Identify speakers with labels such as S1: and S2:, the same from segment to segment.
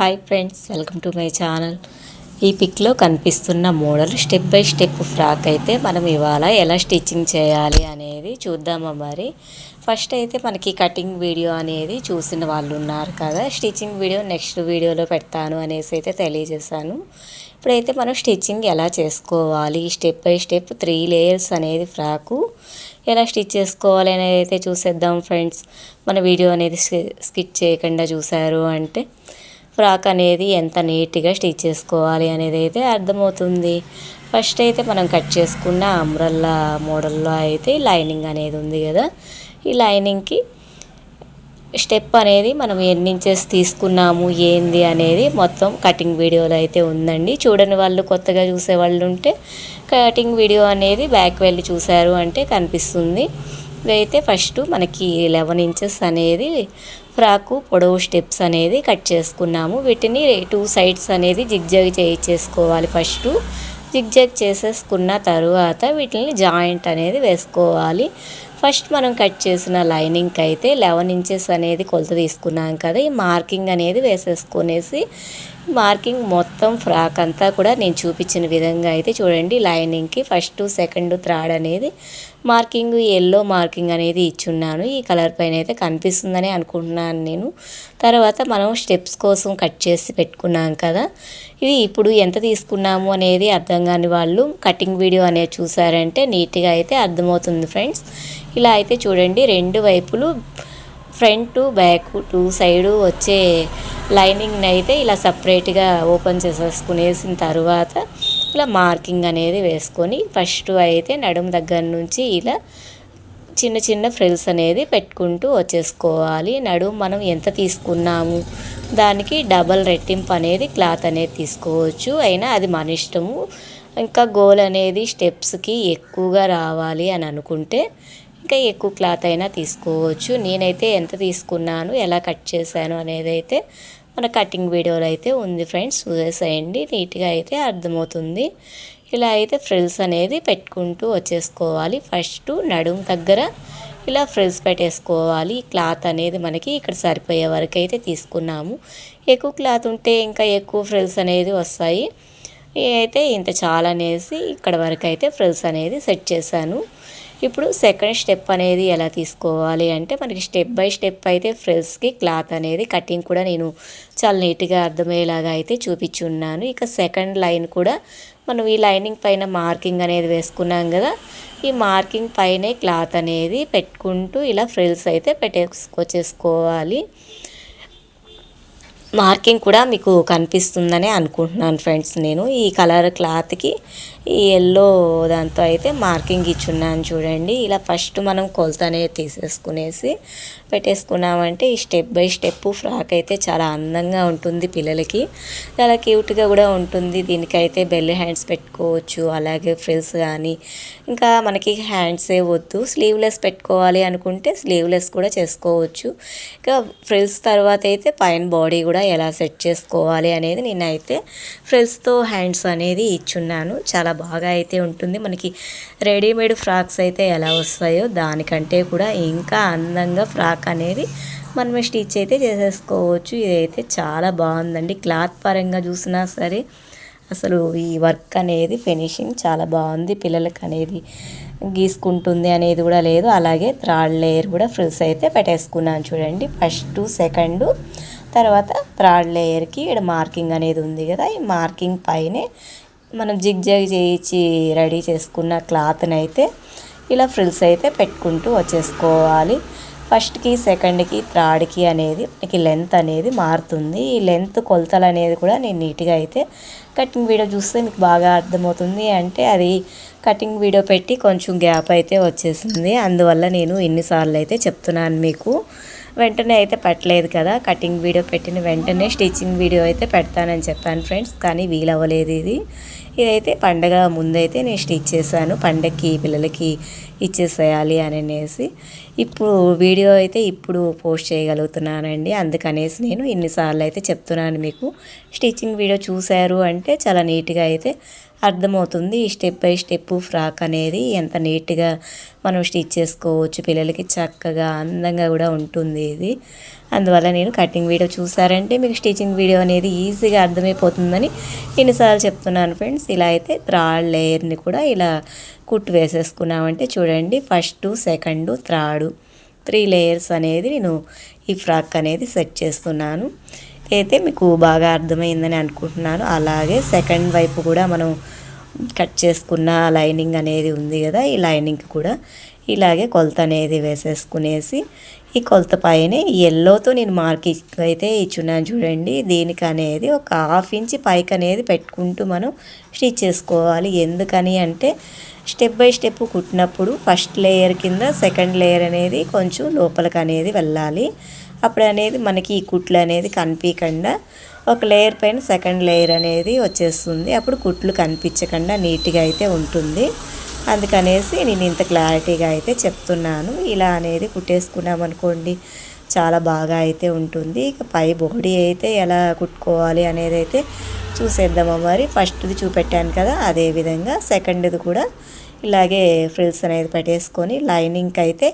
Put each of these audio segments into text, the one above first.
S1: Hi friends welcome to my channel. ఈ పిక్లో కనిపిస్తున్న model step by step frock అయితే మనం ఇవాళ ఎలా స్టిచ్చింగ్ చేయాలి అనేది చూద్దామా మరి. ఫస్ట్ అయితే మనకి కటింగ్ వీడియో అనేది చూసిన వాళ్ళు ఉన్నారు కదా. స్టిచ్చింగ్ వీడియో నెక్స్ట్ వీడియోలో పెడతాను అనేసి అయితే తెలియజేశాను. ఇప్పుడైతే మనం స్టిచ్చింగ్ ఎలా చేసుకోవాలి step by step three layers అనేది ఫ్రాకు ఎలా స్టిచ్ చేసుకోవాలి అనేది అయితే చూసేద్దాం ఫ్రెండ్స్. మన వీడియో అనేది స్కిట్ చేయకుండా చూసారు అంటే ఫ్రాక్ అనేది ఎంత నీట్గా స్టిచ్ చేసుకోవాలి అనేది అయితే అర్థమవుతుంది. ఫస్ట్ అయితే మనం కట్ చేసుకున్న అంబ్రల్లా మోడల్లో అయితే లైనింగ్ అనేది ఉంది కదా. ఈ లైనింగ్కి స్టెప్ అనేది మనం ఎన్ని ఇంచెస్ తీసుకున్నాము ఏంది అనేది మొత్తం కటింగ్ వీడియోలో అయితే ఉందండి. చూడని వాళ్ళు కొత్తగా చూసే వాళ్ళు ఉంటే కటింగ్ వీడియో అనేది బ్యాక్ వెళ్ళి చూశారు అంటే కనిపిస్తుంది. ఇదైతే ఫస్ట్ మనకి లెవెన్ ఇంచెస్ అనేది ఫ్రాకు పొడవు స్టెప్స్ అనేది కట్ చేసుకున్నాము. వీటిని టూ సైడ్స్ అనేది జిగ్జాగ్ చేయించేసుకోవాలి ఫస్ట్. జిగ్జాగ్ చేసేసుకున్న తరువాత వీటిని జాయింట్ అనేది వేసుకోవాలి. ఫస్ట్ మనం కట్ చేసిన లైనింగ్కి అయితే లెవెన్ ఇంచెస్ అనేది కొలత తీసుకున్నాం కదా ఈ మార్కింగ్ అనేది వేసేసుకునేసి మార్కింగ్ మొత్తం ఫ్రాక్ అంతా కూడా నేను చూపించిన విధంగా అయితే చూడండి. లైనింగ్కి ఫస్ట్ సెకండ్ థర్డ్ అనేది మార్కింగ్ ఎల్లో మార్కింగ్ అనేది ఇచ్చున్నాను. ఈ కలర్ పైన అయితే కనిపిస్తుందని అనుకుంటున్నాను నేను. తర్వాత మనం స్టెప్స్ కోసం కట్ చేసి పెట్టుకున్నాం కదా. ఇది ఇప్పుడు ఎంత తీసుకున్నాము అనేది అర్థం కాని వాళ్ళు కటింగ్ వీడియో అనేది చూసారంటే నీట్గా అయితే అర్థమవుతుంది ఫ్రెండ్స్. ఇలా అయితే చూడండి రెండు వైపులు ఫ్రంట్ బ్యాక్ టూ సైడు వచ్చే లైనింగ్ని అయితే ఇలా సపరేట్గా ఓపెన్ చేసేసుకునేసిన తర్వాత ఇలా మార్కింగ్ అనేది వేసుకొని ఫస్ట్ అయితే నడుము దగ్గర నుంచి ఇలా చిన్న చిన్న ఫ్రిల్స్ అనేది పెట్టుకుంటూ వచ్చేసుకోవాలి. నడుము మనం ఎంత తీసుకున్నాము? దానికి డబల్ రెట్టింపు అనేది క్లాత్ అనేది తీసుకోవచ్చు. అయినా అది మన ఇష్టము. ఇంకా గోల్ అనేది స్టెప్స్కి ఎక్కువగా రావాలి అని అనుకుంటే ఇంకా ఎక్కువ క్లాత్ అయినా తీసుకోవచ్చు. నేనైతే ఎంత తీసుకున్నాను ఎలా కట్ చేశాను అనేది అయితే మన కటింగ్ వీడియోలో అయితే ఉంది ఫ్రెండ్స్ చూసేసేయండి. నీట్గా అయితే అర్థమవుతుంది. ఇలా అయితే ఫ్రిల్స్ అనేది పెట్టుకుంటూ వచ్చేసుకోవాలి. ఫస్ట్ నడుము దగ్గర ఇలా ఫ్రిల్స్ పెట్టేసుకోవాలి. క్లాత్ అనేది మనకి ఇక్కడ సరిపోయే వరకు అయితే తీసుకున్నాము. ఎక్కువ క్లాత్ ఉంటే ఇంకా ఎక్కువ ఫ్రిల్స్ అనేది వస్తాయి. అయితే ఇంత చాలా అనేసి ఇక్కడ వరకు అయితే ఫ్రిల్స్ అనేది సెట్ చేశాను. ఇప్పుడు సెకండ్ స్టెప్ అనేది ఎలా తీసుకోవాలి అంటే మనకి స్టెప్ బై స్టెప్ అయితే ఫ్రెల్స్కి క్లాత్ అనేది కటింగ్ కూడా నేను చాలా నీట్గా అర్థమయ్యేలాగా అయితే చూపించున్నాను. ఇక సెకండ్ లైన్ కూడా మనం ఈ లైనింగ్ పైన మార్కింగ్ అనేది వేసుకున్నాం కదా ఈ మార్కింగ్ పైనే క్లాత్ అనేది పెట్టుకుంటూ ఇలా ఫ్రిల్స్ అయితే పెట్టేసుకొచ్చేసుకోవాలి మార్కింగ్ కూడా మీకు కనిపిస్తుందనే అనుకుంటున్నాను ఫ్రెండ్స్ నేను. ఈ కలర్ క్లాత్కి ఈ ఎల్లో దాంతో అయితే మార్కింగ్ ఇచ్చున్నాను చూడండి. ఇలా ఫస్ట్ మనం కొలతనే తీసేసుకునేసి పెట్టేసుకున్నామంటే ఈ స్టెప్ బై స్టెప్ ఫ్రాక్ అయితే చాలా అందంగా ఉంటుంది పిల్లలకి. చాలా క్యూట్గా కూడా ఉంటుంది. దీనికైతే బెల్ హ్యాండ్స్ పెట్టుకోవచ్చు. అలాగే ఫ్రిల్స్ కానీ ఇంకా మనకి హ్యాండ్సే వద్దు. స్లీవ్లెస్ పెట్టుకోవాలి అనుకుంటే స్లీవ్లెస్ కూడా చేసుకోవచ్చు. ఇంకా ఫ్రిల్స్ తర్వాత అయితే పైన బాడీ కూడా ఎలా సెట్ చేసుకోవాలి అనేది నేనైతే ఫ్రిల్స్తో హ్యాండ్స్ అనేది ఇచ్చున్నాను. చాలా బాగా అయితే ఉంటుంది. మనకి రెడీమేడ్ ఫ్రాక్స్ అయితే ఎలా వస్తాయో దానికంటే కూడా ఇంకా అందంగా ఫ్రాక్ అనేది మనమే స్టిచ్ అయితే చేసేసుకోవచ్చు. ఇదైతే చాలా బాగుందండి. క్లాత్ పరంగా చూసినా సరే అసలు ఈ వర్క్ అనేది ఫినిషింగ్ చాలా బాగుంది. పిల్లలకి అనేది గీసుకుంటుంది అనేది కూడా లేదు. అలాగే థర్డ్ లేయర్ కూడా ఫ్రిల్స్ అయితే పెట్టేసుకున్నాను చూడండి. ఫస్ట్ సెకండ్ తర్వాత థర్డ్ లేయర్కి ఇక్కడ మార్కింగ్ అనేది ఉంది కదా. ఈ మార్కింగ్ పైనే మనం జిగ్ జగ్ చేయించి రెడీ చేసుకున్న క్లాత్ని అయితే ఇలా ఫ్రిల్స్ అయితే పెట్టుకుంటూ వచ్చేసుకోవాలి. ఫస్ట్కి సెకండ్కి థర్డ్కి అనేది మనకి లెంత్ అనేది మారుతుంది. ఈ లెంత్ కొలతలు అనేది కూడా నేను నీట్గా అయితే కటింగ్ వీడియో చూస్తే మీకు బాగా అర్థమవుతుంది. అంటే అది కటింగ్ వీడియో పెట్టి కొంచెం గ్యాప్ అయితే వచ్చేసింది. అందువల్ల నేను ఎన్నిసార్లు అయితే చెప్తున్నాను మీకు. వెంటనే అయితే పెట్టలేదు కదా. కటింగ్ వీడియో పెట్టిన వెంటనే స్టిచ్చింగ్ వీడియో అయితే పెడతానని చెప్పాను ఫ్రెండ్స్. కానీ వీలవ్వలేదు ఇది. ఇదైతే పండగ ముందైతే నేను స్టిచ్ చేశాను. పండగకి పిల్లలకి ఇచ్చేసేయాలి అని అనేసి. ఇప్పుడు వీడియో అయితే ఇప్పుడు పోస్ట్ చేయగలుగుతున్నానండి. అందుకనేసి నేను ఇన్నిసార్లు అయితే చెప్తున్నాను మీకు. స్టిచ్చింగ్ వీడియో చూశారు అంటే చాలా నీట్గా అయితే అర్థమవుతుంది. ఈ స్టెప్ బై స్టెప్ ఫ్రాక్ అనేది ఎంత నీట్గా మనం స్టిచ్ చేసుకోవచ్చు. పిల్లలకి చక్కగా అందంగా కూడా ఉంటుంది ఇది. అందువల్ల నేను కటింగ్ వీడియో చూసారంటే మీకు స్టిచ్చింగ్ వీడియో అనేది ఈజీగా అర్థమైపోతుందని ఎన్నిసార్లు చెప్తున్నాను ఫ్రెండ్స్. ఇలా అయితే థ్రాడ్ లేయర్ని కూడా ఇలా కుట్టు వేసేసుకున్నామంటే చూడండి first second third three layers అనేది నేను ఈ ఫ్రాక్ అనేది సెట్ చేస్తున్నాను. అయితే మీకు బాగా అర్థమైందని అనుకుంటున్నాను. అలాగే సెకండ్ వైపు కూడా మనం కట్ చేసుకున్న లైనింగ్ అనేది ఉంది కదా ఈ లైనింగ్ కూడా ఇలాగే కొలత అనేది వేసేసుకునేసి ఈ కొలత పైన ఎల్లోతో నేను మార్కింగ్ అయితే ఇచ్చున్నాను చూడండి. దీనికి అనేది ఒక హాఫ్ ఇంచ్ పైకి అనేది పెట్టుకుంటూ మనం స్టిచ్ చేసుకోవాలి. ఎందుకని అంటే స్టెప్ బై స్టెప్ కుట్టినప్పుడు ఫస్ట్ లేయర్ కింద సెకండ్ లేయర్ అనేది కొంచెం లోపలికి అనేది వెళ్ళాలి. అప్పుడు అనేది మనకి ఈ కుట్లు అనేది కనిపించకుండా ఒక లేయర్ పైన సెకండ్ లేయర్ అనేది వచ్చేస్తుంది. అప్పుడు కుట్లు కనిపించకుండా నీట్గా అయితే ఉంటుంది. అందుకనేసి నేను ఇంత క్లారిటీగా అయితే చెప్తున్నాను. ఇలా అనేది కుట్టేసుకున్నామనుకోండి చాలా బాగా అయితే ఉంటుంది. ఇక పై బాడీ అయితే ఎలా కుట్టుకోవాలి అనేది అయితే చూసేద్దామా మరి. ఫస్ట్ది చూపెట్టాను కదా అదే విధంగా సెకండ్ది కూడా ఇలాగే ఫ్రిల్స్ అనేది పెట్టేసుకొని లైనింగ్కి అయితే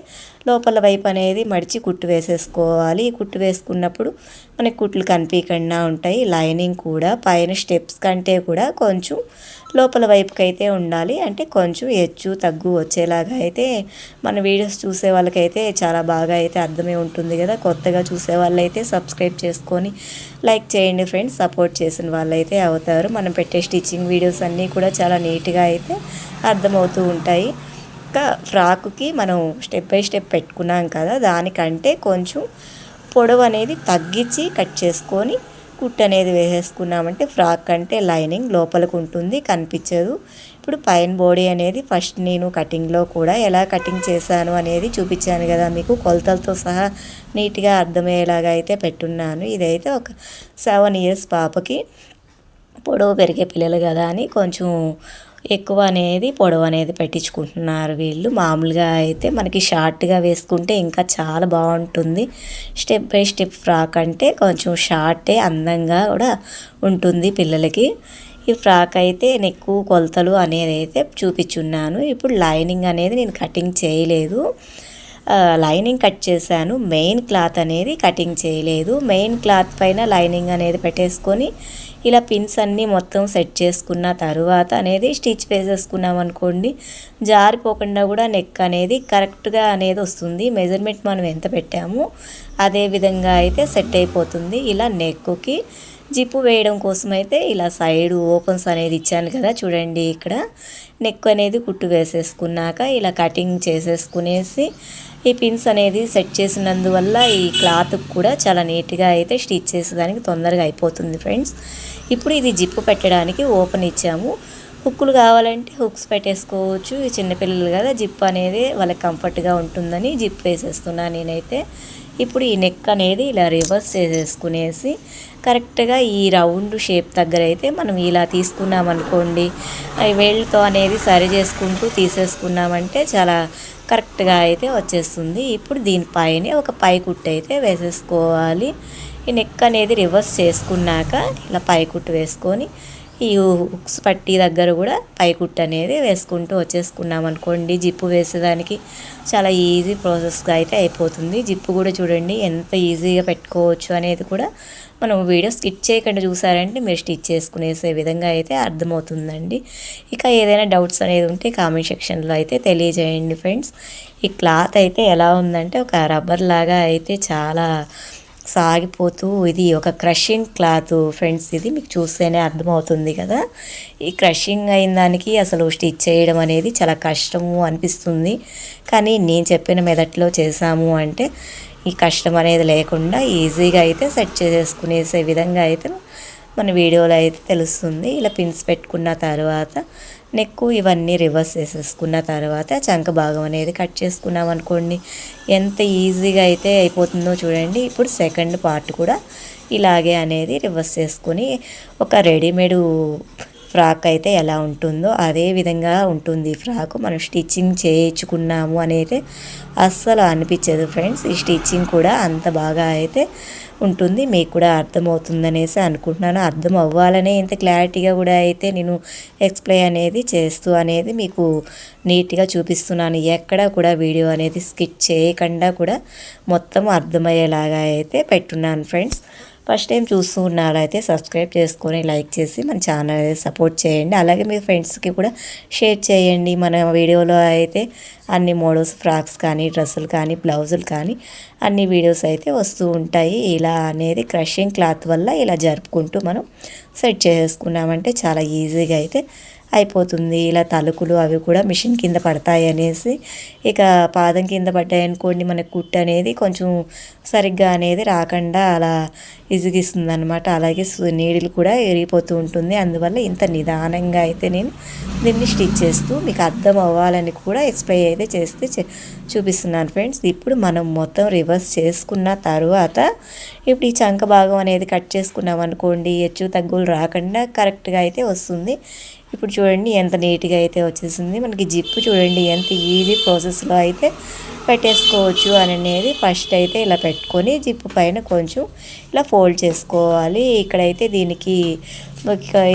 S1: లోపల వైపు అనేది మడిచి కుట్టు వేసేసుకోవాలి. కుట్టు వేసుకున్నప్పుడు మనకి కుట్లు కనిపించకుండా ఉంటాయి. లైనింగ్ కూడా పైన స్టెప్స్ కంటే కూడా కొంచెం లోపల వైపుకి అయితే ఉండాలి. అంటే కొంచెం హెచ్చు తగ్గు వచ్చేలాగా అయితే మన వీడియోస్ చూసే వాళ్ళకైతే చాలా బాగా అయితే అర్థమై ఉంటుంది కదా. కొత్తగా చూసే వాళ్ళైతే సబ్స్క్రైబ్ చేసుకొని లైక్ చేయండి ఫ్రెండ్స్. సపోర్ట్ చేసిన వాళ్ళైతే అవుతారు. మనం పెట్టే స్టిచ్చింగ్ వీడియోస్ అన్నీ కూడా చాలా నీట్గా అయితే అర్థమవుతూ ఉంటాయి. ఇంకా ఫ్రాక్కి మనం స్టెప్ బై స్టెప్ పెట్టుకున్నాం కదా దానికంటే కొంచెం పొడవు అనేది తగ్గించి కట్ చేసుకొని కుట్ అనేది వేసేసుకున్నామంటే ఫ్రాక్ అంటే లైనింగ్ లోపలికి ఉంటుంది కనిపించదు. ఇప్పుడు పైన బాడీ అనేది ఫస్ట్ నేను కటింగ్లో కూడా ఎలా కటింగ్ చేశాను అనేది చూపించాను కదా మీకు కొలతలతో సహా నీట్గా అర్థమయ్యేలాగా అయితే పెట్టున్నాను. ఇదైతే ఒక సెవెన్ ఇయర్స్ పాపకి పొడవు పెరిగే పిల్లలు కదా అని కొంచెం ఎక్కువ అనేది పొడవు అనేది పెట్టించుకుంటున్నారు వీళ్ళు. మామూలుగా అయితే మనకి షార్ట్గా వేసుకుంటే ఇంకా చాలా బాగుంటుంది. స్టెప్ బై స్టెప్ ఫ్రాక్ అంటే కొంచెం షార్టే అందంగా కూడా ఉంటుంది పిల్లలకి. ఈ ఫ్రాక్ అయితే నెక్కు కొలతలు అనేది అయితే చూపించున్నాను. ఇప్పుడు లైనింగ్ అనేది నేను కటింగ్ చేయలేదు. లైనింగ్ కట్ చేశాను. మెయిన్ క్లాత్ అనేది కటింగ్ చేయలేదు. మెయిన్ క్లాత్ పైన లైనింగ్ అనేది పెట్టేసుకొని ఇలా పిన్స్ అన్నీ మొత్తం సెట్ చేసుకున్న తర్వాత అనేది స్టిచ్ వేసేసుకున్నాం అనుకోండి. జారిపోకుండా కూడా నెక్ అనేది కరెక్ట్గా అనేది వస్తుంది. మెజర్మెంట్ మనం ఎంత పెట్టామో అదే విధంగా అయితే సెట్ అయిపోతుంది. ఇలా నెక్కి జిప్పు వేయడం కోసం అయితే ఇలా సైడ్ ఓపెన్స్ అనేది ఇచ్చాను కదా చూడండి ఇక్కడ. నెక్ అనేది కుట్టు వేసేసుకున్నాక ఇలా కటింగ్ చేసేసుకునేసి ఈ పిన్స్ అనేది సెట్ చేసినందువల్ల ఈ క్లాత్ కూడా చాలా నీట్గా అయితే స్టిచ్ చేసేదానికి తొందరగా అయిపోతుంది ఫ్రెండ్స్ ఇప్పుడు ఇది జిప్పు పెట్టడానికి ఓపెన్ ఇచ్చాము. హుక్కులు కావాలంటే హుక్స్ పెట్టేసుకోవచ్చు. చిన్నపిల్లలు కదా జిప్ అనేది వాళ్ళకి కంఫర్ట్గా ఉంటుందని జిప్ వేసేస్తున్నాను నేనైతే. ఇప్పుడు ఈ నెక్ అనేది ఇలా రివర్స్ చేసేసుకునేసి కరెక్ట్గా ఈ రౌండ్ షేప్ దగ్గర అయితే మనం ఇలా తీసుకున్నాం అనుకోండి వేళ్ళతో అనేది సరి చేసుకుంటూ తీసేసుకున్నామంటే చాలా కరెక్ట్గా అయితే వచ్చేస్తుంది. ఇప్పుడు దీనిపైనే ఒక పై కుట్టు అయితే వేసేసుకోవాలి. ఈ నెక్ అనేది రివర్స్ చేసుకున్నాక ఇలా పైకుట్టు వేసుకొని ఈ హుక్స్ పట్టి దగ్గర కూడా పైకుట్టు అనేది వేసుకుంటూ వచ్చేసుకున్నాం అనుకోండి. జిప్పు వేసేదానికి చాలా ఈజీ ప్రాసెస్గా అయితే అయిపోతుంది. జిప్పు కూడా చూడండి ఎంత ఈజీగా పెట్టుకోవచ్చు అనేది కూడా మనం వీడియో స్టిచ్ చేయకుండా చూసారంటే మీరు స్టిచ్ చేసుకునేసే విధంగా అయితే అర్థమవుతుందండి. ఇక ఏదైనా డౌట్స్ అనేది ఉంటే కామెంట్ సెక్షన్లో అయితే తెలియజేయండి ఫ్రెండ్స్. ఈ క్లాత్ అయితే ఎలా ఉందంటే ఒక రబ్బర్ లాగా అయితే చాలా సాగిపోతూ ఇది ఒక క్రషింగ్ క్లాత్ ఫ్రెండ్స్. ఇది మీకు చూస్తేనే అర్థమవుతుంది కదా. ఈ క్రషింగ్ అయిన దానికి అసలు స్టిచ్ చేయడం అనేది చాలా కష్టము అనిపిస్తుంది. కానీ నేను చెప్పిన మెదట్లో చేసాము అంటే ఈ కష్టం అనేది లేకుండా ఈజీగా అయితే సెట్ చేసేసుకునేసే విధంగా అయితే మన వీడియోలో అయితే తెలుస్తుంది. ఇలా పిన్స్ పెట్టుకున్న తర్వాత నెక్ ఇవన్నీ రివర్స్ చేసేసుకున్న తర్వాత చంక భాగం అనేది కట్ చేసుకున్నాం అనుకోండి. ఎంత ఈజీగా అయితే అయిపోతుందో చూడండి. ఇప్పుడు సెకండ్ పార్ట్ కూడా ఇలాగే అనేది రివర్స్ చేసుకొని ఒక రెడీమేడ్ ఫ్రాక్ అయితే ఎలా ఉంటుందో అదే విధంగా ఉంటుంది ఈ ఫ్రాక్. మనం స్టిచ్చింగ్ చేయించుకున్నాము అనేది అస్సలు అనిపించదు ఫ్రెండ్స్. ఈ స్టిచ్చింగ్ కూడా అంత బాగా అయితే ఉంటుంది. మీకు కూడా అర్థమవుతుందనేసి అనుకుంటున్నాను. అర్థం అవ్వాలనే ఇంత క్లారిటీగా కూడా అయితే నేను ఎక్స్ప్లెయిన్ అనేది చేస్తూ అనేది మీకు నీట్గా చూపిస్తున్నాను. ఎక్కడ కూడా వీడియో అనేది స్కిప్ చేయకుండా కూడా మొత్తం అర్థమయ్యేలాగా అయితే పెట్టున్నాను ఫ్రెండ్స్. ఫస్ట్ టైం చూస్తూ ఉన్నారైతే సబ్స్క్రైబ్ చేసుకొని లైక్ చేసి మన ఛానల్ సపోర్ట్ చేయండి. అలాగే మీ ఫ్రెండ్స్కి కూడా షేర్ చేయండి. మన వీడియోలో అయితే అన్ని మోడల్స్ ఫ్రాక్స్ కానీ డ్రెస్సులు కానీ బ్లౌజులు కానీ అన్ని వీడియోస్ అయితే వస్తూ ఉంటాయి. ఇలా అనేది క్రషింగ్ క్లాత్ వల్ల ఇలా జరుపుకుంటూ మనం సెట్ చేసుకున్నామంటే చాలా ఈజీగా అయితే అయిపోతుంది. ఇలా తలుకులు అవి కూడా మిషన్ కింద పడతాయి అనేసి ఇక పాదం కింద పడ్డాయి అనుకోండి మనకు కుట్టు అనేది కొంచెం సరిగ్గా అనేది రాకుండా అలా ఇసిగిస్తుంది అనమాట అలాగే నీడిలు కూడా ఎరిగిపోతూ ఉంటుంది. అందువల్ల ఇంత నిదానంగా అయితే నేను దీన్ని స్టిచ్ చేస్తూ మీకు అర్థం అవ్వాలని కూడా ఎక్స్ప్లెయిన్ అయితే చేస్తే చూపిస్తున్నాను ఫ్రెండ్స్. ఇప్పుడు మనం మొత్తం రివర్స్ చేసుకున్న తర్వాత ఇప్పుడు ఈ చంక భాగం అనేది కట్ చేసుకున్నాం అనుకోండి హెచ్చు తగ్గులు రాకుండా కరెక్ట్గా అయితే వస్తుంది. ఇప్పుడు చూడండి ఎంత నీట్గా అయితే వచ్చేసింది. మనకి జిప్పు చూడండి ఎంత ఈజీ ప్రాసెస్లో అయితే పెట్టేసుకోవచ్చు అని అనేది ఫస్ట్ అయితే ఇలా పెట్టుకొని జిప్పు పైన కొంచెం ఇలా ఫోల్డ్ చేసుకోవాలి. ఇక్కడైతే దీనికి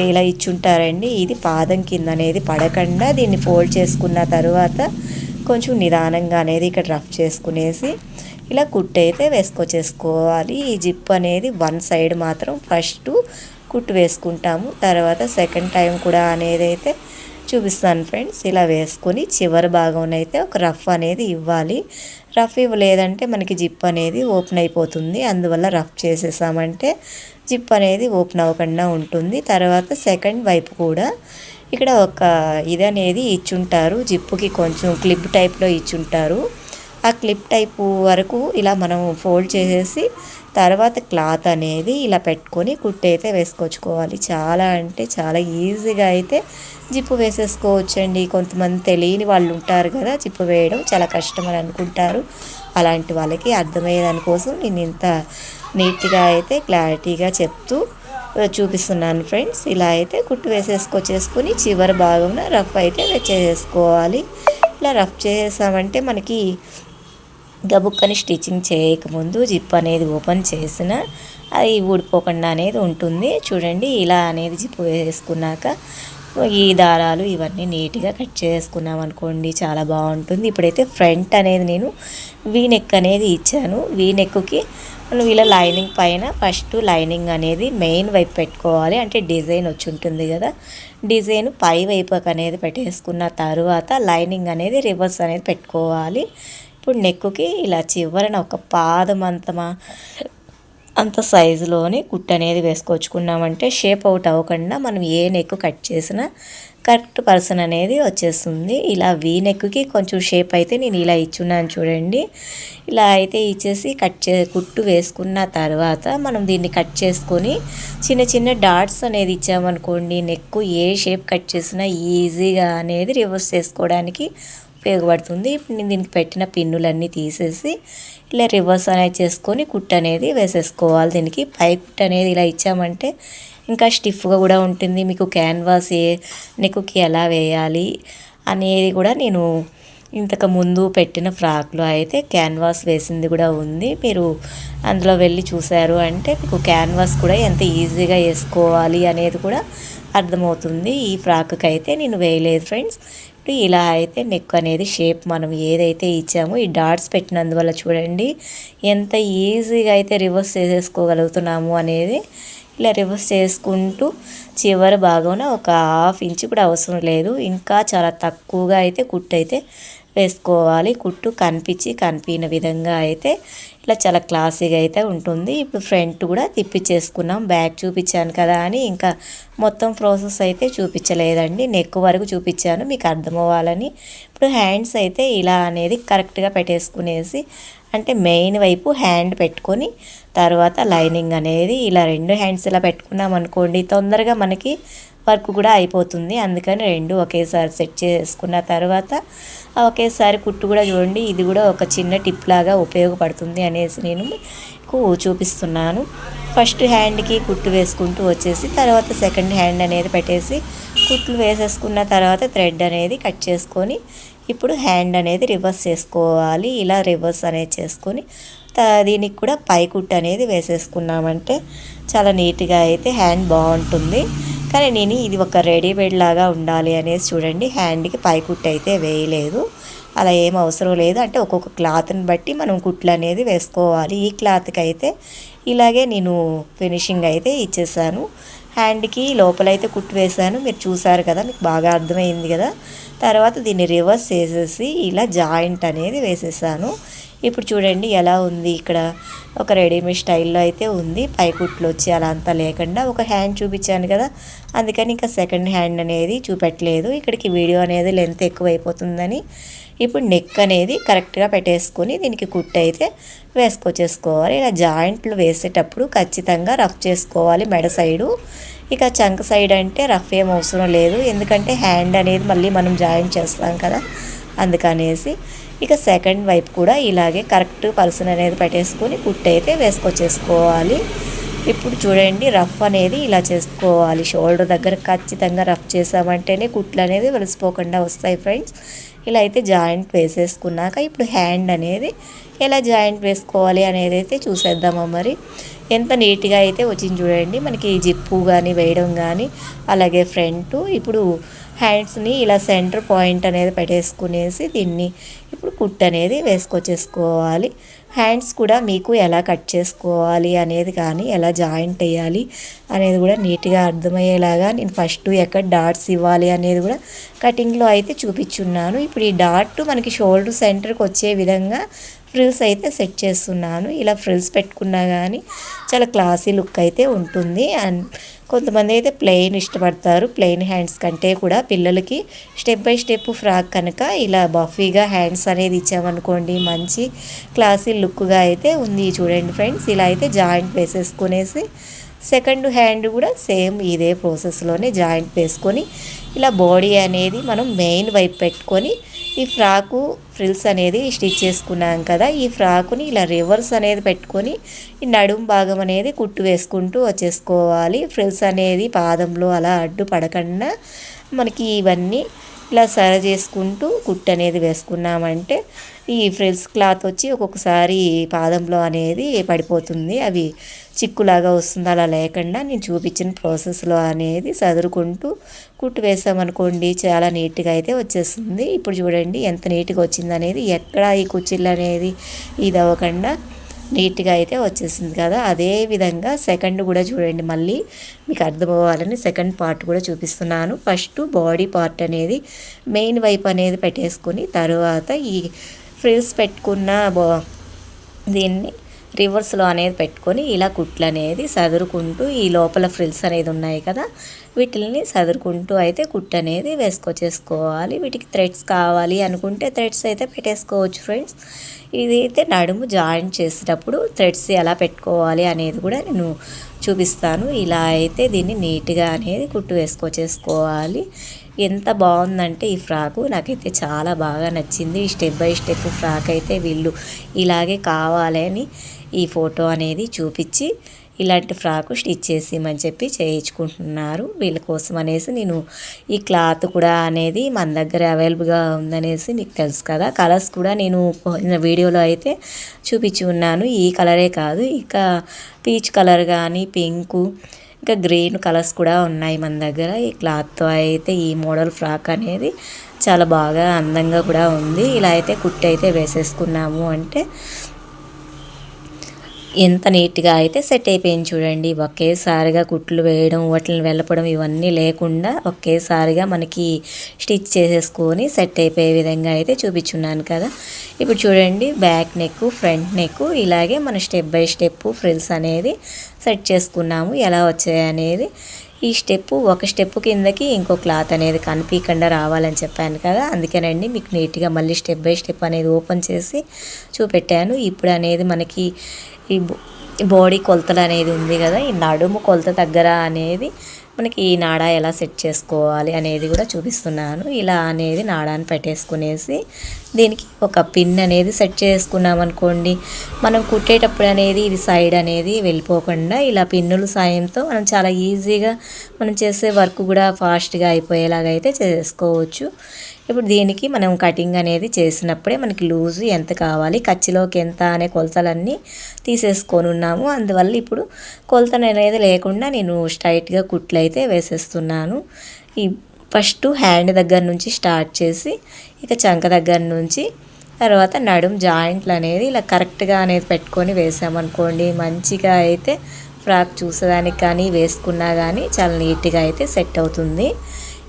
S1: ఇలా ఇచ్చుంటారండి. ఇది పాదం కింద అనేది పడకుండా దీన్ని ఫోల్డ్ చేసుకున్న తర్వాత కొంచెం నిదానంగా అనేది ఇక్కడ రఫ్ చేసుకునేసి ఇలా కుట్టయితే వేసుకొచ్చేసుకోవాలి ఈ జిప్ అనేది వన్ సైడ్ మాత్రం ఫస్ట్ కుట్టు వేసుకుంటాము. తర్వాత సెకండ్ టైం కూడా అనేది అయితే చూపిస్తాను ఫ్రెండ్స్ ఇలా వేసుకొని చివరి భాగం అయితే ఒక రఫ్ అనేది ఇవ్వాలి. రఫ్ ఇవ్వలేదంటే మనకి జిప్ అనేది ఓపెన్ అయిపోతుంది. అందువల్ల రఫ్ చేసేసామంటే జిప్ అనేది ఓపెన్ అవ్వకుండా ఉంటుంది. తర్వాత సెకండ్ వైపు కూడా ఇక్కడ ఒక ఇది అనేది ఇచ్చుంటారు. జిప్పుకి కొంచెం క్లిప్ టైప్లో ఇచ్చుంటారు. ఆ క్లిప్ టైపు వరకు ఇలా మనం ఫోల్డ్ చేసేసి తర్వాత క్లాత్ అనేది ఇలా పెట్టుకొని కుట్టు అయితే వేసుకొచ్చుకోవాలి చాలా అంటే చాలా ఈజీగా అయితే జిప్పు వేసేసుకోవచ్చండి. కొంతమంది తెలియని వాళ్ళు ఉంటారు కదా జిప్పు వేయడం చాలా కష్టం అని అనుకుంటారు. అలాంటి వాళ్ళకి అర్థమయ్యే దానికోసం నేను ఇంత నీట్గా అయితే క్లారిటీగా చెప్తూ చూపిస్తున్నాను ఫ్రెండ్స్. ఇలా అయితే కుట్టు వేసేసుకొచ్చేసుకొని చివరి భాగంలో రఫ్ అయితే చేసేసుకోవాలి ఇలా రఫ్ చేసామంటే మనకి గబుక్కని స్టిచ్చింగ్ చేయకముందు జిప్ అనేది ఓపెన్ చేసిన అది ఊడిపోకుండా అనేది ఉంటుంది. చూడండి ఇలా అనేది జిప్ వేసుకున్నాక ఈ దారాలు ఇవన్నీ నీట్గా కట్ చేసుకున్నాం అనుకోండి చాలా బాగుంటుంది. ఇప్పుడైతే ఫ్రంట్ అనేది నేను వీ నెక్ అనేది ఇచ్చాను. వీ నెక్కి ఇలా లైనింగ్ పైన ఫస్ట్ లైనింగ్ అనేది మెయిన్ వైపు పెట్టుకోవాలి. అంటే డిజైన్ వచ్చి ఉంటుంది కదా డిజైన్ పై వైపు అనేది పెట్టేసుకున్న తర్వాత లైనింగ్ అనేది రివర్స్ అనేది పెట్టుకోవాలి. ఇప్పుడు నెక్కుకి ఇలా చివరన ఒక పాదం అంతమా అంత సైజులోని కుట్టు అనేది వేసుకొచ్చుకున్నామంటే షేప్ అవుట్ అవ్వకుండా మనం ఏ నెక్ కట్ చేసినా కరెక్ట్ పర్సన్ అనేది వచ్చేస్తుంది. ఇలా వీ నెక్కి కొంచెం షేప్ అయితే నేను ఇలా ఇచ్చున్నాను చూడండి. ఇలా అయితే ఇచ్చేసి కట్ చే కుట్టు వేసుకున్న తర్వాత మనం దీన్ని కట్ చేసుకొని చిన్న చిన్న డాట్స్ అనేది ఇచ్చామనుకోండి నెక్ ఏ షేప్ కట్ చేసినా ఈజీగా అనేది రివర్స్ చేసుకోవడానికి ఉపయోగపడుతుంది. ఇప్పుడు నేను దీనికి పెట్టిన పిన్నులన్నీ తీసేసి ఇలా రివర్స్ అనేది చేసుకొని కుట్ అనేది వేసేసుకోవాలి. దీనికి పై కుట్ అనేది ఇలా ఇచ్చామంటే ఇంకా స్టిఫ్గా కూడా ఉంటుంది. మీకు క్యాన్వాస్ ఏ నెక్కుకి ఎలా వేయాలి అనేది కూడా నేను ఇంతకు ముందు పెట్టిన ఫ్రాక్లో అయితే క్యాన్వాస్ వేసింది కూడా ఉంది. మీరు అందులో వెళ్ళి చూశారు అంటే మీకు క్యాన్వాస్ కూడా ఎంత ఈజీగా వేసుకోవాలి అనేది కూడా అర్థమవుతుంది. ఈ ఫ్రాక్కి అయితే నేను వేయలేదు ఫ్రెండ్స్. ఇప్పుడు ఇలా అయితే నెక్ అనేది షేప్ మనం ఏదైతే ఇచ్చామో ఈ డాట్స్ పెట్టినందువల్ల చూడండి ఎంత ఈజీగా అయితే రివర్స్ చేసేసుకోగలుగుతున్నాము అనేది ఇలా రివర్స్ చేసుకుంటూ చివరి భాగంలో ఒక హాఫ్ ఇంచ్ కూడా అవసరం లేదు. ఇంకా చాలా తక్కువగా అయితే కుట్టు అయితే వేసుకోవాలి. కుట్టు కనిపించి కనిపించిన విధంగా అయితే ఇట్లా చాలా క్లాసీగా అయితే ఉంటుంది. ఇప్పుడు ఫ్రంట్ కూడా తిప్పించేసుకున్నాం బ్యాక్ చూపించాను కదా అని ఇంకా మొత్తం ప్రాసెస్ అయితే చూపించలేదండి. నెక్ వరకు చూపించాను. మీకు అర్థమవ్వాలని. ఇప్పుడు హ్యాండ్స్ అయితే ఇలా అనేది కరెక్ట్గా పెట్టేసుకునేసి అంటే మెయిన్ వైపు హ్యాండ్ పెట్టుకొని తర్వాత లైనింగ్ అనేది ఇలా రెండు హ్యాండ్స్ ఇలా పెట్టుకున్నాం అనుకోండి తొందరగా మనకి వర్క్ కూడా అయిపోతుంది. అందుకని రెండు ఒకేసారి సెట్ చేసుకున్న తర్వాత ఒకేసారి కుట్టు కూడా చూడండి. ఇది కూడా ఒక చిన్న టిప్ లాగా ఉపయోగపడుతుంది అనేసి నేను మీకు చూపిస్తున్నాను. ఫస్ట్ హ్యాండ్కి కుట్టు వేసుకుంటూ వచ్చేసి తర్వాత సెకండ్ హ్యాండ్ అనేది పెట్టేసి కుట్లు వేసేసుకున్న తర్వాత థ్రెడ్ అనేది కట్ చేసుకొని ఇప్పుడు హ్యాండ్ అనేది రివర్స్ చేసుకోవాలి. ఇలా రివర్స్ అనేది చేసుకొని దీనికి కూడా పై కుట్టు అనేది వేసేసుకున్నామంటే చాలా నీట్గా అయితే హ్యాండ్ బాగుంటుంది. కానీ నేను ఇది ఒక రెడీమేడ్ లాగా ఉండాలి అనేసి చూడండి. హ్యాండ్కి పై కుట్టు అయితే వేయలేదు. అలా ఏం అవసరం లేదు. అంటే ఒక్కొక్క క్లాత్ని బట్టి మనం కుట్లు అనేది వేసుకోవాలి. ఈ క్లాత్కి అయితే ఇలాగే నేను ఫినిషింగ్ అయితే ఇచ్చేసాను. హ్యాండ్కి లోపలైతే కుట్టు వేసాను మీరు చూసారు కదా మీకు బాగా అర్థమైంది కదా. తర్వాత దీన్ని రివర్స్ చేసేసి ఇలా జాయింట్ అనేది వేసేసాను. ఇప్పుడు చూడండి ఎలా ఉంది. ఇక్కడ ఒక రెడీమేడ్ స్టైల్లో అయితే ఉంది. పై కుట్లు వచ్చి అలా అంతా లేకుండా ఒక హ్యాండ్ చూపించాను కదా. అందుకని ఇంకా సెకండ్ హ్యాండ్ అనేది చూపెట్టలేదు. ఇక్కడికి వీడియో అనేది లెంత్ ఎక్కువైపోతుందని ఇప్పుడు నెక్ అనేది కరెక్ట్గా పెట్టేసుకొని దీనికి కుట్టు అయితే వేసుకొచ్చేసుకోవాలి ఇలా జాయింట్లు వేసేటప్పుడు ఖచ్చితంగా రఫ్ చేసుకోవాలి మెడ సైడు. ఇక చంక సైడ్ అంటే రఫ్ ఏం అవసరం లేదు. ఎందుకంటే హ్యాండ్ అనేది మళ్ళీ మనం జాయింట్ చేస్తాం కదా. అందుకనేసి ఇక సెకండ్ వైపు కూడా ఇలాగే కరెక్ట్ పర్సన్ అనేది పెట్టేసుకొని కుట్టు అయితే వేసుకొచ్చేసుకోవాలి. ఇప్పుడు చూడండి రఫ్ అనేది ఇలా చేసుకోవాలి. షోల్డర్ దగ్గర ఖచ్చితంగా రఫ్ చేసామంటేనే కుట్లు అనేది వెలిసిపోకుండా వస్తాయి ఫ్రెండ్స్. ఇలా అయితే జాయింట్ వేసేసుకున్నాక ఇప్పుడు హ్యాండ్ అనేది ఎలా జాయింట్ వేసుకోవాలి అనేది అయితే చూసేద్దామా మరి. ఎంత నీట్గా అయితే వచ్చింది చూడండి మనకి జిప్పు కానీ వేయడం కానీ అలాగే ఫ్రంట్. ఇప్పుడు హ్యాండ్స్ని ఇలా సెంటర్ పాయింట్ అనేది పెట్టేసుకునేసి దీన్ని ఇప్పుడు కుట్ అనేది వేసుకొచ్చేసుకోవాలి. హ్యాండ్స్ కూడా మీకు ఎలా కట్ చేసుకోవాలి అనేది కానీ ఎలా జాయింట్ వేయాలి అనేది కూడా నీట్గా అర్థమయ్యేలాగా నేను ఫస్ట్ ఎక్కడ డాట్స్ ఇవ్వాలి అనేది కూడా కటింగ్లో అయితే చూపించున్నాను. ఇప్పుడు ఈ డాట్ మనకి షోల్డర్ సెంటర్కి వచ్చే విధంగా ఫ్రిల్స్ అయితే సెట్ చేస్తున్నాను. ఇలా ఫ్రిల్స్ పెట్టుకున్నా కానీ చాలా క్లాసీ లుక్ అయితే ఉంటుంది. అండ్ కొంతమంది అయితే ప్లెయిన్ ఇష్టపడతారు. ప్లెయిన్ హ్యాండ్స్ కంటే కూడా పిల్లలకి స్టెప్ బై స్టెప్ ఫ్రాక్ కనుక ఇలా బఫీగా హ్యాండ్స్ అనేది ఇచ్చామనుకోండి మంచి క్లాసీ లుక్గా అయితే ఉంది చూడండి ఫ్రెండ్స్. ఇలా అయితే జాయింట్ వేసేసుకునేసి సెకండ్ హ్యాండ్ కూడా సేమ్ ఇదే ప్రాసెస్లోనే జాయింట్ వేసుకొని ఇలా బాడీ అనేది మనం మెయిన్ వైపు పెట్టుకొని ఈ ఫ్రాకు ఫ్రిల్స్ అనేది స్టిచ్ చేసుకున్నాం కదా ఈ ఫ్రాకుని ఇలా రివర్స్ అనేది పెట్టుకొని ఈ నడుము భాగం అనేది కుట్టు వేసుకుంటూ వచ్చేసుకోవాలి. ఫ్రిల్స్ అనేది పాదంలో అలా అడ్డు పడకుండా మనకి ఇవన్నీ ఇలా సర చేసుకుంటూ కుట్టు అనేది వేసుకున్నామంటే ఈ ఫ్రిల్స్ క్లాత్ వచ్చి ఒక్కొక్కసారి పాదంలో అనేది పడిపోతుంది. అవి చిక్కులాగా వస్తుంది. అలా లేకుండా నేను చూపించిన ప్రాసెస్లో అనేది చదురుకుంటూ కుట్టు వేసామనుకోండి చాలా నీట్గా అయితే వచ్చేస్తుంది. ఇప్పుడు చూడండి ఎంత నీట్గా వచ్చింది అనేది ఎక్కడ ఈ కుచ్చిళ్ళు అనేది ఇది అవ్వకుండా నీట్గా అయితే వచ్చేసింది కదా. అదే విధంగా సెకండ్ కూడా చూడండి మళ్ళీ మీకు అర్థమవ్వాలని సెకండ్ పార్ట్ కూడా చూపిస్తున్నాను. ఫస్ట్ బాడీ పార్ట్ అనేది మెయిన్ వైపు అనేది పెట్టేసుకొని తర్వాత ఈ ఫ్రిల్స్ పెట్టుకున్న దీన్ని రివర్స్లో అనేది పెట్టుకొని ఇలా కుట్లు అనేది సదురుకుంటూ ఈ లోపల ఫ్రిల్స్ అనేది ఉన్నాయి కదా వీటిని సదురుకుంటూ అయితే కుట్టు అనేది వేసుకొచ్చేసుకోవాలి. వీటికి థ్రెడ్స్ కావాలి అనుకుంటే థ్రెడ్స్ అయితే పెట్టేసుకోవచ్చు ఫ్రెండ్స్. ఇది అయితే నడుము జాయింట్ చేసేటప్పుడు థ్రెడ్స్ ఎలా పెట్టుకోవాలి అనేది కూడా నేను చూపిస్తాను. ఇలా అయితే దీన్ని నీట్గా అనేది కుట్టు వేసుకొచ్చేసుకోవాలి. ఎంత బాగుందంటే ఈ ఫ్రాకు నాకైతే చాలా బాగా నచ్చింది. స్టెప్ బై స్టెప్ ఫ్రాక్ అయితే వీళ్ళు ఇలాగే కావాలని ఈ ఫోటో అనేది చూపించి ఇలాంటి ఫ్రాకు స్టిచ్ చేసిమని చెప్పి చేయించుకుంటున్నారు. వీళ్ళ కోసం అనేసి నేను ఈ క్లాత్ కూడా అనేది మన దగ్గర అవైలబుల్గా ఉందనేసి మీకు తెలుసు కదా. కలర్స్ కూడా నేను వీడియోలో అయితే చూపించి ఉన్నాను. ఈ కలరే కాదు ఇంకా పీచ్ కలర్ కానీ పింకు ఇంకా గ్రీన్ కలర్స్ కూడా ఉన్నాయి మన దగ్గర. ఈ క్లాత్తో అయితే ఈ మోడల్ ఫ్రాక్ అనేది చాలా బాగా అందంగా కూడా ఉంది. ఇలా అయితే కుట్టి అయితే వేసేసుకున్నాము అంటే ఎంత నీట్గా అయితే సెట్ అయిపోయింది చూడండి. ఒకేసారిగా కుట్లు వేయడం వాటిని వెళ్ళపడం ఇవన్నీ లేకుండా ఒకేసారిగా మనకి స్టిచ్ చేసేసుకొని సెట్ అయిపోయే విధంగా అయితే చూపించున్నాను కదా. ఇప్పుడు చూడండి బ్యాక్ నెక్ ఫ్రంట్ నెక్ ఇలాగే మన స్టెప్ బై స్టెప్ ఫ్రిల్స్ అనేది సెట్ చేసుకున్నాము. ఎలా వచ్చాయి అనేది ఈ స్టెప్ ఒక స్టెప్ కిందకి ఇంకో క్లాత్ అనేది కనిపించకుండా రావాలని చెప్పాను కదా. అందుకేనండి మీకు నీట్గా మళ్ళీ స్టెప్ బై స్టెప్ అనేది ఓపెన్ చేసి చూపెట్టాను. ఇప్పుడు అనేది మనకి ఈ బాడీ కొలతలు అనేది ఉంది కదా ఈ నడుము కొలత దగ్గర అనేది మనకి ఈ నాడా ఎలా సెట్ చేసుకోవాలి అనేది కూడా చూపిస్తున్నాను. ఇలా అనేది నాడాన్ని పెట్టేసుకునేసి దీనికి ఒక పిన్ అనేది సెట్ చేసుకున్నాం అనుకోండి. మనం కుట్టేటప్పుడు అనేది ఇది సైడ్ అనేది వెళ్ళిపోకుండా ఇలా పిన్నుల సాయంతో మనం చాలా ఈజీగా మనం చేసే వర్క్ కూడా ఫాస్ట్గా అయిపోయేలాగా అయితే చేసుకోవచ్చు. ఇప్పుడు దీనికి మనం కటింగ్ అనేది చేసినప్పుడే మనకి లూజు ఎంత కావాలి ఖర్చులోకి ఎంత అనే కొలతలన్నీ తీసేసుకొని ఉన్నాము. అందువల్ల ఇప్పుడు కొలత అనేది లేకుండా నేను స్ట్రైట్గా కుట్లు అయితే వేసేస్తున్నాను. ఈ ఫస్ట్ హ్యాండ్ దగ్గర నుంచి స్టార్ట్ చేసి ఇక చంక దగ్గర నుంచి తర్వాత నడుం జాయింట్లు అనేది ఇలా కరెక్ట్గా అనేది పెట్టుకొని వేసామనుకోండి మంచిగా అయితే ఫ్రాక్ చూసేదానికి కానీ వేసుకున్నా కానీ చాలా నీట్గా అయితే సెట్ అవుతుంది.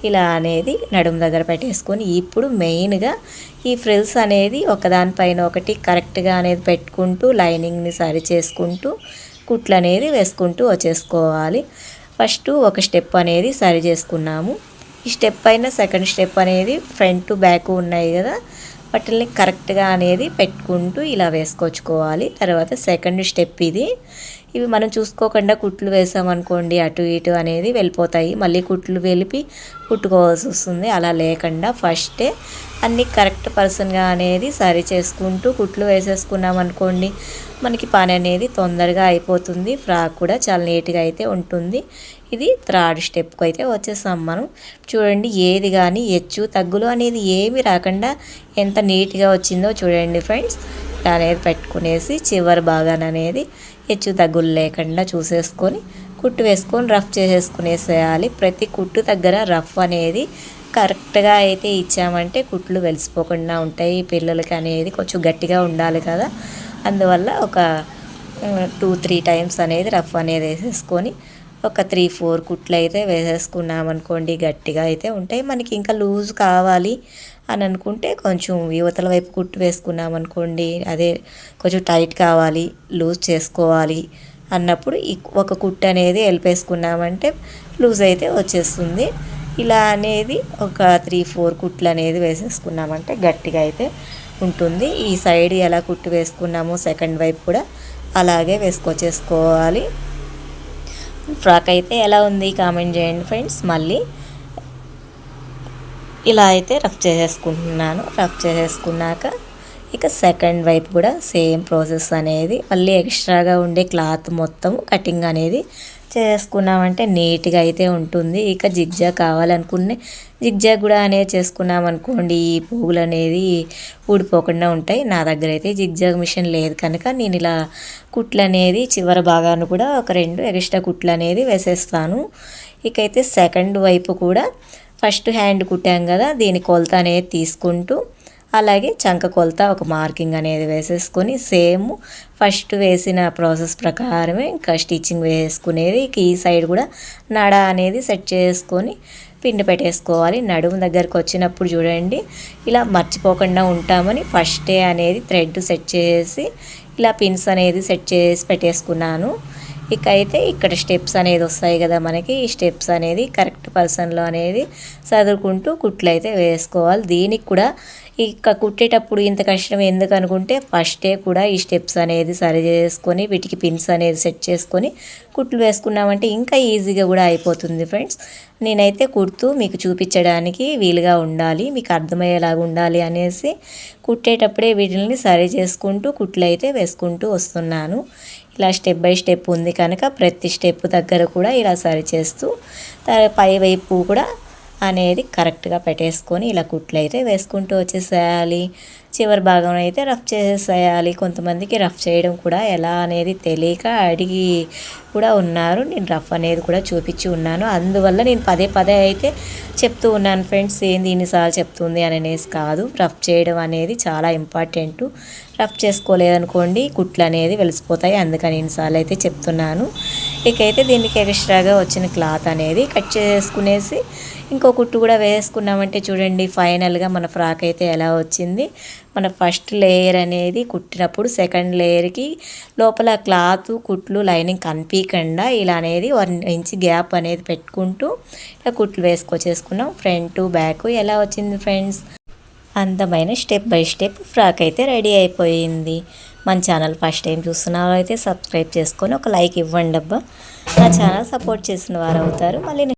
S1: ఇలా అనేది నడుము దగ్గర పెట్టేసుకొని ఇప్పుడు మెయిన్గా ఈ ఫ్రిల్స్ అనేది ఒకదానిపైన ఒకటి కరెక్ట్గా అనేది పెట్టుకుంటూ లైనింగ్ని సరి చేసుకుంటూ కుట్లు అనేది వేసుకుంటూ వచ్చేసుకోవాలి. ఫస్ట్ ఒక స్టెప్ అనేది సరి చేసుకున్నాము. ఈ స్టెప్ అయినా సెకండ్ స్టెప్ అనేది ఫ్రంట్ బ్యాక్ ఉన్నాయి కదా. వాటిని కరెక్ట్గా అనేది పెట్టుకుంటూ ఇలా వేసుకొచ్చుకోవాలి తర్వాత సెకండ్ స్టెప్ ఇది. ఇవి మనం చూసుకోకుండా కుట్లు వేసామనుకోండి అటు ఇటు అనేది వెళ్ళిపోతాయి. మళ్ళీ కుట్లు వెలిపి కుట్టుకోవాల్సి వస్తుంది. అలా లేకుండా ఫస్టే అన్నీ కరెక్ట్ పర్సన్గా అనేది సరి చేసుకుంటూ కుట్లు వేసేసుకున్నాం అనుకోండి మనకి పని అనేది తొందరగా అయిపోతుంది. ఫ్రాక్ కూడా చాలా నీట్గా అయితే ఉంటుంది. ఇది థర్డ్ స్టెప్కి అయితే వచ్చేసాం మనం. చూడండి ఏది కానీ హెచ్చు తగ్గులు అనేది ఏమి రాకుండా ఎంత నీట్గా వచ్చిందో చూడండి ఫ్రెండ్స్. అనేది పెట్టుకునేసి చివరి భాగాన్ని అనేది హెచ్చు తగ్గులు లేకుండా చూసేసుకొని కుట్టు వేసుకొని రఫ్ చేసేసుకునేసేయాలి. ప్రతి కుట్టు దగ్గర రఫ్ అనేది కరెక్ట్గా అయితే ఇచ్చామంటే కుట్లు వెలిసిపోకుండా ఉంటాయి. పిల్లలకి అనేది కొంచెం గట్టిగా ఉండాలి కదా. అందువల్ల ఒక టూ త్రీ టైమ్స్ అనేది రఫ్ అనేది వేసేసుకొని ఒక త్రీ ఫోర్ కుట్లు అయితే వేసేసుకున్నామనుకోండి గట్టిగా అయితే ఉంటాయి. మనకి ఇంకా లూజ్ కావాలి అని అనుకుంటే కొంచెం యువతల వైపు కుట్టు వేసుకున్నామనుకోండి అదే కొంచెం టైట్ కావాలి లూజ్ చేసుకోవాలి అన్నప్పుడు ఒక కుట్టు అనేది వెళ్ళిపేసుకున్నామంటే లూజ్ అయితే వచ్చేస్తుంది. ఇలా అనేది ఒక త్రీ ఫోర్ కుట్లు అనేది వేసేసుకున్నామంటే గట్టిగా అయితే ఉంటుంది. ఈ సైడ్ ఎలా కుట్టు వేసుకున్నామో సెకండ్ వైపు కూడా అలాగే వేసుకొచ్చేసుకోవాలి ఫ్రాక్ అయితే ఎలా ఉంది కామెంట్ చేయండి ఫ్రెండ్స్. మళ్ళీ ఇలా అయితే రఫ్ చేసేసుకుంటున్నాను. రఫ్ చేసేసుకున్నాక ఇక సెకండ్ వైపు కూడా సేమ్ ప్రాసెస్ అనేది మళ్ళీ ఎక్స్ట్రాగా ఉండే క్లాత్ మొత్తం కటింగ్ అనేది చేసుకున్నామంటే నీట్గా అయితే ఉంటుంది. ఇక జిగ్జాగ్ కావాలనుకునే జిగ్జాగ్ కూడా అనేది చేసుకున్నాం అనుకోండి. ఈ పువ్వులు అనేది ఊడిపోకుండా ఉంటాయి. నా దగ్గర అయితే జిగ్జాగ్ మిషన్ లేదు కనుక నేను ఇలా కుట్లు అనేది చివరి భాగాన్ని కూడా ఒక రెండు ఎక్స్ట్రా కుట్లు అనేది వేసేస్తాను. ఇకైతే సెకండ్ వైపు కూడా ఫస్ట్ హ్యాండ్ కుట్టాం కదా దీని కొలత అనేది తీసుకుంటూ అలాగే చంక కొలత ఒక మార్కింగ్ అనేది వేసేసుకొని సేమ్ ఫస్ట్ వేసిన ప్రాసెస్ ప్రకారమే ఇంకా స్టిచ్చింగ్ వేసుకునేది. ఈ సైడ్ కూడా నడ అనేది సెట్ చేసుకొని పిండి పెట్టేసుకోవాలి. నడుము దగ్గరకు వచ్చినప్పుడు చూడండి ఇలా మర్చిపోకుండా ఉంటామని ఫస్టే అనేది థ్రెడ్ సెట్ చేసి ఇలా పిన్స్ అనేది సెట్ చేసి పెట్టేసుకున్నాను. ఇక అయితే ఇక్కడ స్టెప్స్ అనేది వస్తాయి కదా మనకి. ఈ స్టెప్స్ అనేది కరెక్ట్ పర్సన్లో అనేది చదువుకుంటూ కుట్లు అయితే వేసుకోవాలి. దీనికి కూడా ఇక కుట్టేటప్పుడు ఇంత కష్టం ఎందుకు అనుకుంటే ఫస్టే కూడా ఈ స్టెప్స్ అనేది సరి చేసుకొని వీటికి పిన్స్ అనేది సెట్ చేసుకొని కుట్లు వేసుకున్నామంటే ఇంకా ఈజీగా కూడా అయిపోతుంది ఫ్రెండ్స్. నేనైతే కుడుతూ మీకు చూపించడానికి వీలుగా ఉండాలి మీకు అర్థమయ్యేలాగా ఉండాలి అనేసి కుట్టేటప్పుడే వీటిని సరి చేసుకుంటూ కుట్లు అయితే వేసుకుంటూ వస్తున్నాను. ఇలా స్టెప్ బై స్టెప్ ఉంది కనుక ప్రతి స్టెప్ దగ్గర కూడా ఇలా సరి చేస్తూ పై వైపు కూడా అనేది కరెక్ట్గా పెట్టేసుకొని ఇలా కుట్లు అయితే వేసుకుంటూ వచ్చేసేయాలి. చివరి భాగం అయితే రఫ్ చేసేసేయాలి. కొంతమందికి రఫ్ చేయడం కూడా ఎలా అనేది తెలియక అడిగి కూడా ఉన్నారు. నేను రఫ్ అనేది కూడా చూపించి ఉన్నాను. అందువల్ల నేను పదే పదే అయితే చెప్తూ ఉన్నాను ఫ్రెండ్స్ ఏంది ఇన్నిసార్లు చెప్తుంది? అని అనేసి కాదు. రఫ్ చేయడం అనేది చాలా ఇంపార్టెంట్. రఫ్ చేసుకోలేదనుకోండి కుట్లు అనేది వెలిసిపోతాయి. అందుకని ఇన్నిసార్లు అయితే చెప్తున్నాను. ఇకైతే దీనికి ఎక్స్ట్రాగా వచ్చిన క్లాత్ అనేది కట్ చేసుకునేసి ఇంకో కుట్టు కూడా వేసుకున్నామంటే చూడండి ఫైనల్గా మన ఫ్రాక్ అయితే ఎలా వచ్చింది. మన ఫస్ట్ లేయర్ అనేది కుట్టినప్పుడు సెకండ్ లేయర్కి లోపల క్లాత్ కుట్లు లైనింగ్ కనిపించకుండా ఇలా అనేది వన్ ఇంచ్ గ్యాప్ అనేది పెట్టుకుంటూ ఇలా కుట్లు వేసుకొచ్చేసుకున్నాం. ఫ్రంట్ బ్యాక్ ఎలా వచ్చింది ఫ్రెండ్స్ అందమైన స్టెప్ బై స్టెప్ ఫ్రాక్ అయితే రెడీ అయిపోయింది. మన ఛానల్ ఫస్ట్ టైం చూస్తున్న అయితే సబ్స్క్రైబ్ చేసుకొని ఒక లైక్ ఇవ్వండి అబ్బా నా ఛానల్ సపోర్ట్ చేసిన వారు అవుతారు. మళ్ళీ